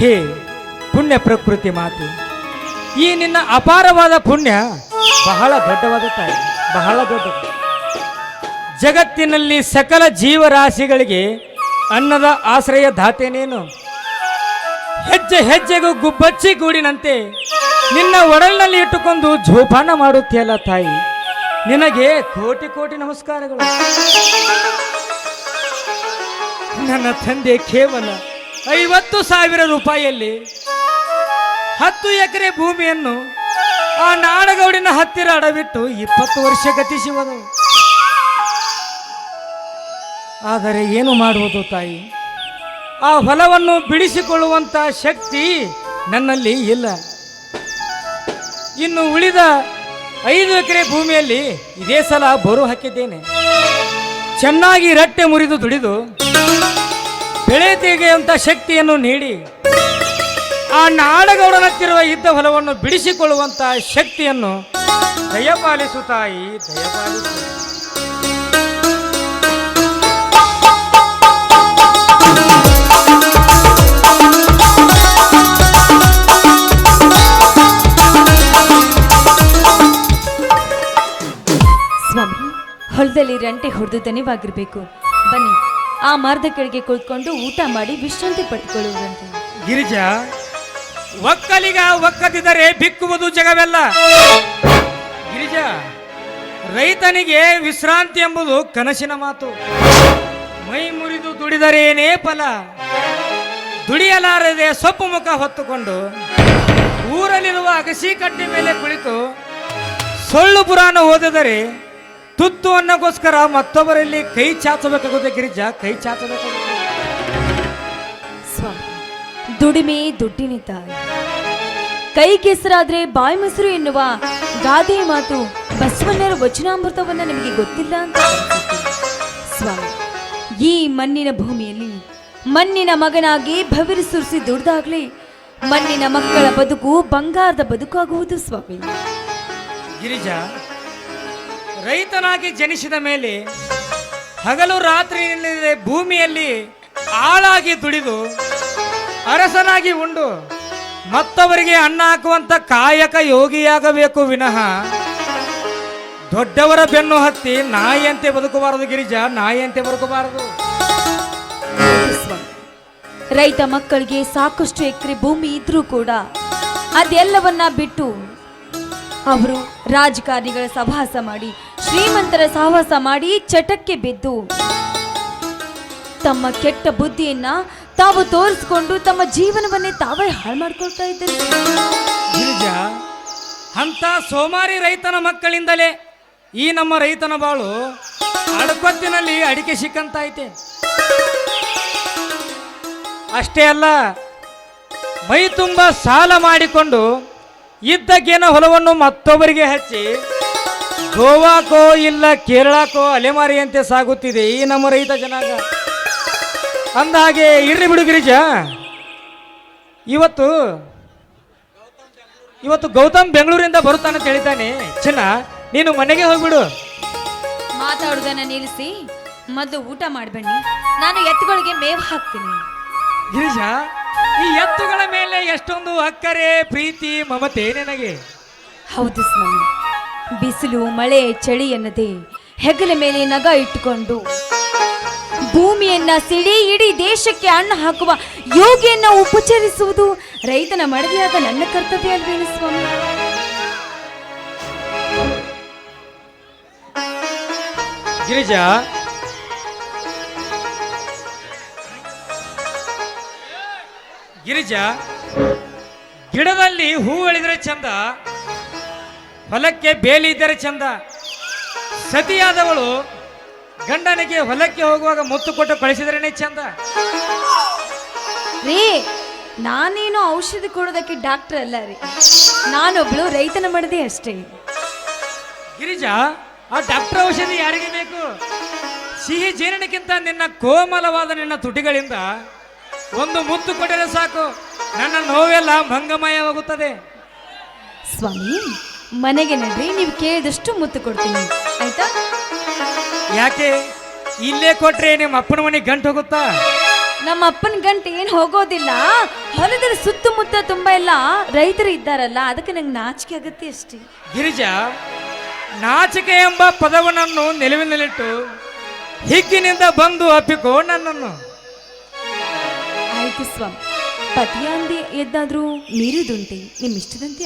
ಹೇ ಪುಣ್ಯ ಪ್ರಕೃತಿ ಮಾತು. ಈ ನಿನ್ನ ಅಪಾರವಾದ ಪುಣ್ಯ ಬಹಳ ದೊಡ್ಡವಾದ ತಾಯಿ, ಬಹಳ ದೊಡ್ಡದು. ಜಗತ್ತಿನಲ್ಲಿ ಸಕಲ ಜೀವರಾಶಿಗಳಿಗೆ ಅನ್ನದ ಆಶ್ರಯ ದಾತೆ ನೀನು ಹೆಜ್ಜೆ ಹೆಜ್ಜೆಗೂ ಗುಬ್ಬಚ್ಚಿ ಗೂಡಿನಂತೆ ನಿನ್ನ ಒಡಲಿನಲ್ಲಿ ಇಟ್ಟುಕೊಂಡು ಜೋಪಾನ ಮಾಡುತ್ತೀಯಲ್ಲ ತಾಯಿ. ನಿನಗೆ ಕೋಟಿ ಕೋಟಿ ನಮಸ್ಕಾರಗಳು. ನನ್ನ ತಂದೆ ಕೇವಲ ಐವತ್ತು ಸಾವಿರ ರೂಪಾಯಿಯಲ್ಲಿ ಹತ್ತು ಎಕರೆ ಭೂಮಿಯನ್ನು ಆ ನಾಡಗೌಡಿನ ಹತ್ತಿರ ಅಡವಿಟ್ಟು ಇಪ್ಪತ್ತು ವರ್ಷ ಗತಿಸುವುದು ಆದರೆ ಏನು ಮಾಡುವುದು ತಾಯಿ? ಆ ಹೊಲವನ್ನು ಬಿಡಿಸಿಕೊಳ್ಳುವಂತ ಶಕ್ತಿ ನನ್ನಲ್ಲಿ ಇಲ್ಲ. ಇನ್ನು ಉಳಿದ ಐದು ಎಕರೆ ಭೂಮಿಯಲ್ಲಿ ಇದೇ ಸಲ ಬೋರು ಹಾಕಿದ್ದೇನೆ. ಚೆನ್ನಾಗಿ ರಟ್ಟೆ ಮುರಿದು ದುಡಿದು ಬೆಳೆ ತೆಗೆಯುವಂತ ಶಕ್ತಿಯನ್ನು ನೀಡಿ ಆ ನಾಡಗೌಡನತ್ತಿರುವ ಯುದ್ಧ ಹೊಲವನ್ನು ಬಿಡಿಸಿಕೊಳ್ಳುವಂಥ ಶಕ್ತಿಯನ್ನು ದಯಪಾಲಿಸು ತಾಯಿ ದಯಪಾಲಿಸು ಸ್ವಾಮಿ, ಹೊಲದಲ್ಲಿ ರಂಟೆ ಹೊಡೆದು ದನಿವಾಗಿರ್ಬೇಕು ಬನ್ನಿ. ಆ ಮರದ ಕೆಳಗೆ ಕುಳಿತುಕೊಂಡು ಊಟ ಮಾಡಿ ವಿಶ್ರಾಂತಿ ಪಡೆದುಕೊಳ್ಳುವುದಂತೆ. ಗಿರಿಜಾ, ಒಕ್ಕಲಿಗ ಒಕ್ಕದಿದ್ದರೆ ಬಿಕ್ಕುವುದು ಜಗವೆಲ್ಲ. ಗಿರಿಜಾ, ರೈತನಿಗೆ ವಿಶ್ರಾಂತಿ ಎಂಬುದು ಕನಸಿನ ಮಾತು. ಮೈ ಮುರಿದು ದುಡಿದರೇನೇ ಫಲ. ದುಡಿಯಲಾರದೆ ಸೊಪ್ಪು ಮುಖ ಹೊತ್ತುಕೊಂಡು ಊರಲ್ಲಿರುವ ಅಗಸಿ ಕಟ್ಟೆ ಮೇಲೆ ಕುಳಿತು ಸೊಳ್ಳು ಪುರಾಣ ಓದಿದರೆ ತುತ್ತು ಅನ್ನಗೋಸ್ಕರ ಮತ್ತೊಬ್ಬರಲ್ಲಿ ಕೈ ಚಾಚಬೇಕಾಗುತ್ತೆ ಗಿರಿಜಾ ಕೈ ಚಾಚಬೇಕಾಗುತ್ತೆ. ದುಡಿಮೆ ದುಡ್ಡಿನ ತಾಯಿ ಕೈ ಕೆಸರಾದ್ರೆ ಬಾಯಿ ಮೊಸರು ಎನ್ನುವ ಗಾದೆ ಮಾತು ಬಸವಣ್ಣರ ವಚನಾಮೃತವನ್ನ ನಿಮಗೆ ಗೊತ್ತಿಲ್ಲ ಅಂತ ಸ್ವಾಮಿ ಈ ಮಣ್ಣಿನ ಭೂಮಿಯಲ್ಲಿ ಮಣ್ಣಿನ ಮಗನಾಗಿ ಭವಿರು ಸುರಿಸಿ ದುಡ್ದಾಗ್ಲಿ ಮಣ್ಣಿನ ಮಕ್ಕಳ ಬದುಕು ಬಂಗಾರದ ಬದುಕಾಗುವುದು ಸ್ವಾಮಿ. ಗಿರಿಜಾ ರೈತನಾಗಿ ಜನಿಸಿದ ಮೇಲೆ ಹಗಲು ರಾತ್ರಿ ಭೂಮಿಯಲ್ಲಿ ಆಳಾಗಿ ದುಡಿದು ಅರಸನಾಗಿ ಉಂಡು. ಮತ್ತವರಿಗೆ ಅನ್ನ ಹಾಕುವಂತ ಕಾಯಕ ಯೋಗಿಯಾಗಬೇಕು ವಿನಃ. ದೊಡ್ಡವರ ಬೆನ್ನು ಹತ್ತಿ ನಾಯಿಯಂತೆ ಬದುಕಬಾರದು ಗಿರಿಜಾ, ನಾಯಿಯಂತೆ ಬದುಕಬಾರದು. ರೈತ ಮಕ್ಕಳಿಗೆ ಸಾಕಷ್ಟು ಎಕರೆ ಭೂಮಿ ಇದ್ರೂ ಕೂಡ ಅದೆಲ್ಲವನ್ನ ಬಿಟ್ಟು ಅವರು ರಾಜಕಾರಣಿಗಳ ಸಭಾಸ ಮಾಡಿ ಶ್ರೀಮಂತರ ಸಾಹಸ ಮಾಡಿ ಚಟಕ್ಕೆ ಬಿದ್ದು ತಮ್ಮ ಕೆಟ್ಟ ಬುದ್ಧಿಯನ್ನ ತಾವು ತೋರಿಸ್ಕೊಂಡು ತಮ್ಮ ಜೀವನವನ್ನೇ ತಾವೇ ಹಾಳು ಮಾಡ್ಕೊಳ್ತಾ ಇದ್ದಾರೆ. ಅಂತ ಸೋಮಾರಿ ರೈತನ ಮಕ್ಕಳಿಂದಲೇ ಈ ನಮ್ಮ ರೈತನ ಬಾಳು ಅಡಕೊತ್ತಿನಲ್ಲಿ ಅಡಿಕೆ ಸಿಕ್ಕಂತೈತೆ ಅಷ್ಟೇ ಅಲ್ಲ, ಮೈ ತುಂಬ ಸಾಲ ಮಾಡಿಕೊಂಡು ಇದ್ದಕ್ಕೇನ ಹೊಲವನ್ನು ಮತ್ತೊಬ್ಬರಿಗೆ ಹಚ್ಚಿ ಗೋವಾಕೋ ಇಲ್ಲ ಕೇರಳಕ್ಕೋ ಅಲೆಮಾರಿಯಂತೆ ಸಾಗುತ್ತಿದೆ ಈ ನಮ್ಮ ರೈತ ಜನಾಂಗ. ಅಂದ ಹಾಗೆ ಇರ್ಲಿ ಬಿಡು ಗಿರಿಜ. ಇವತ್ತು ಇವತ್ತು ಗೌತಮ್ ಬೆಂಗಳೂರಿಂದ ಬರುತ್ತಾನೆ ಅಂತ ಹೇಳಿದ್ದಾನೆ. ಚಿನ್ನ ನೀನು ಮನೆಗೆ ಹೋಗ್ಬಿಡು. ಮಾತಾಡುದನ್ನ ನಿಲ್ಲಿಸಿ ಮೊದಲು ಊಟ ಮಾಡ್ಬನ್ನಿ. ನಾನು ಎತ್ತುಗಳಿಗೆ ಮೇವು ಹಾಕ್ತೀನಿ. ಗಿರಿಜ ಈ ಎತ್ತುಗಳ ಮೇಲೆ ಎಷ್ಟೊಂದು ಅಕ್ಕರೆ ಪ್ರೀತಿ ಮಮತೆ ನನಗೆ. ಹೌದು ಸ್ವಾಮಿ. ಬಿಸಿಲು, ಮಳೆ, ಚಳಿ ಎನ್ನದೆ ಹೆಗಲ ಮೇಲೆ ನಗ ಇಟ್ಟುಕೊಂಡು ಭೂಮಿಯನ್ನ ಸಿಡಿ ಇಡೀ ದೇಶಕ್ಕೆ ಅನ್ನ ಹಾಕುವ ಯೋಗಿಯನ್ನ ಉಪಚರಿಸುವುದು ರೈತನ ಮಡದಿಯಾದ ನನ್ನ ಕರ್ತವ್ಯ ಅಲ್ವೇನು ಸ್ವಾಮಿ. ಗಿರಿಜಾ. ಗಿರಿಜಾ, ಗಿಡದಲ್ಲಿ ಹೂ ಚಂದ. ಹೊಲಕ್ಕೆ ಬೇಲಿ ಇದ್ದರೆ ಚಂದ. ಸತಿಯಾದವಳು ಗಂಡನಿಗೆ ಹೊಲಕ್ಕೆ ಹೋಗುವಾಗ ಮುತ್ತು ಕೊಟ್ಟು ಕಳಿಸಿದ್ರೇನೆ ಚಂದ. ರೀ ನಾನೇನು ಔಷಧಿ ಕೊಡೋದಕ್ಕೆ ಡಾಕ್ಟರ್ ಅಲ್ಲ ರೀ. ನಾನೊಬ್ಳು ರೈತನ ಮಡದೆ ಅಷ್ಟೇ. ಗಿರಿಜಾ ಆ ಡಾಕ್ಟರ್ ಔಷಧಿ ಯಾರಿಗೆ ಬೇಕು? ಸಿಹಿ ಜೀರ್ಣಕ್ಕಿಂತ ನಿನ್ನ ಕೋಮಲವಾದ ನಿನ್ನ ತುಟಿಗಳಿಂದ ಒಂದು ಮುತ್ತು ಕೊಟ್ಟರೆ ಸಾಕು. ನನ್ನ ನೋವೆಲ್ಲ ಭಂಗಮಯವಾಗುತ್ತದೆ. ಸ್ವಾಮಿ ಮನೆಗೆ ನಡ್ರಿ ನೀವು ಕೇಳಿದಷ್ಟು ಮುತ್ತು ಕೊಡ್ತೀನಿ. ಆಯ್ತಾ? ಯಾಕೆ? ಇಲ್ಲೇ ಕೊಟ್ರೆ ನಿಮ್ಮ ಅಪ್ಪನ ಮನೆಗೆ ಗಂಟು ಹೋಗುತ್ತಾ? ನಮ್ಮ ಅಪ್ಪನ ಗಂಟು ಏನು ಹೋಗೋದಿಲ್ಲ. ಹೊಲದಲ್ಲಿ ಸುತ್ತಮುತ್ತ ತುಂಬಾ ಎಲ್ಲ ರೈತರು ಇದ್ದಾರಲ್ಲ ಅದಕ್ಕೆ ನಂಗೆ ನಾಚಿಕೆ ಆಗುತ್ತೆ ಅಷ್ಟೇ. ಗಿರಿಜಾ ನಾಚಿಕೆ ಎಂಬ ಪದವನನ್ನು ನಿಲುವಿನಲ್ಲಿಟ್ಟು ಹಿಗ್ಗಿನಿಂದ ಬಂದು ಅಪ್ಪಿಕೋ ನನ್ನನ್ನು. ಆಯ್ತು ಸ್ವಾಮಿ. ಪತಿಯಂದಿ ಎದ್ದಾದ್ರೂ ಮೀರಿದುಂಟೆ ನಿಮ್ಮಿಷ್ಟದಂತೆ